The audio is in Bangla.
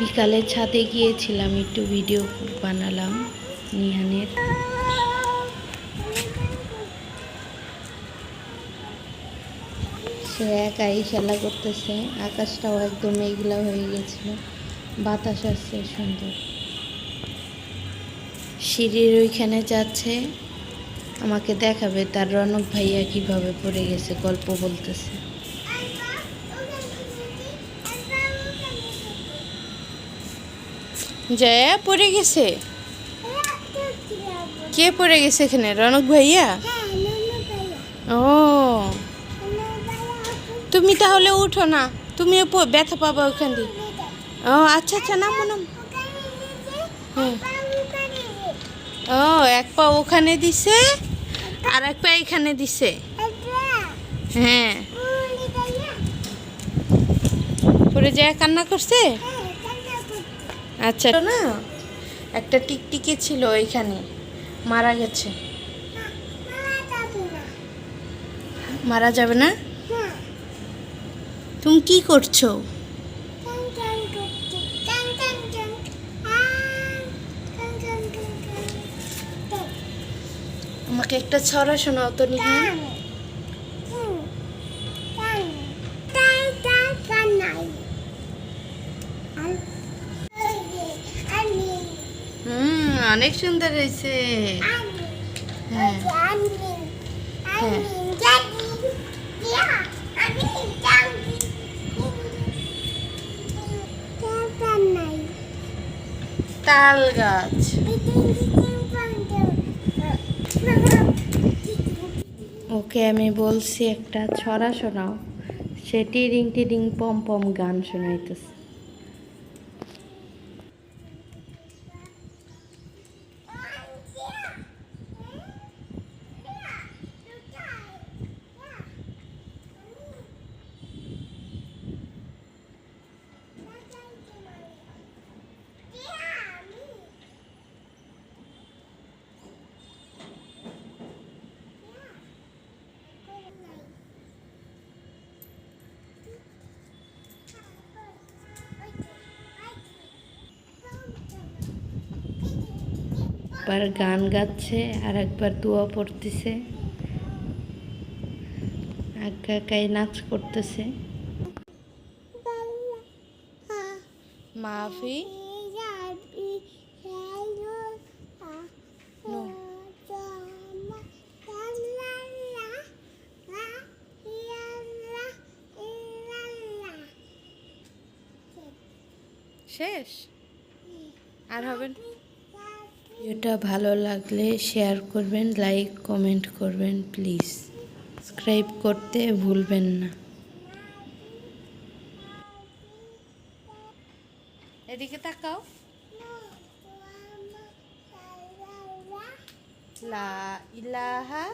বিকালে ছাদে গিয়েছিলাম, একটু ভিডিও বানালাম নিহানের। সে একাই খেলা করতেছে, আকাশটাও একদম মেঘলা হয়ে গেছিল বাতাস আসছে সুন্দর। সিঁড়ির ওইখানে যাচ্ছে, আমাকে দেখাবে তার রনক ভাইয়া কীভাবে পড়ে গেছে, গল্প বলতেছে। জয়া পড়ে গেছে? কে পড়ে গেছে এখানে? রনক ভাইয়া? ও। তুমি তাহলে উঠো না। তুমিও ব্যথা পাবা ওখান দিয়ে। ও আচ্ছা আচ্ছা না হ্যাঁ ও, এক পা ওখানে দিছে, আর এক পা এখানে দিছে। হ্যাঁ। পরে যায় কান্না করছে? আচ্ছা। না, একটা টিকটিকি ছিল ওইখানে, মারা গেছে। মারা যাবে না? তুমি কি করছ? আমাকে একটা ছড়া শোনাও তো নিহান অনেক সুন্দর হয়েছে। হ্যাঁ। তাল গাছ। ওকে, আমি বলছি একটা ছড়া শোনাও। সে টিরিং টিরিং পম পম গান শোনাইতেছে। একবার গান গাচ্ছে আর একবার দোয়া পড়তেছে একাই নাচ করতেছে মাফি. শেষ আর হবে? ভিডিওটা ভালো লাগলে শেয়ার করবেন, লাইক, কমেন্ট করবেন, প্লিজ। সাবস্ক্রাইব করতে ভুলবেন না। এদিকে তাকাও। লা ইলাহা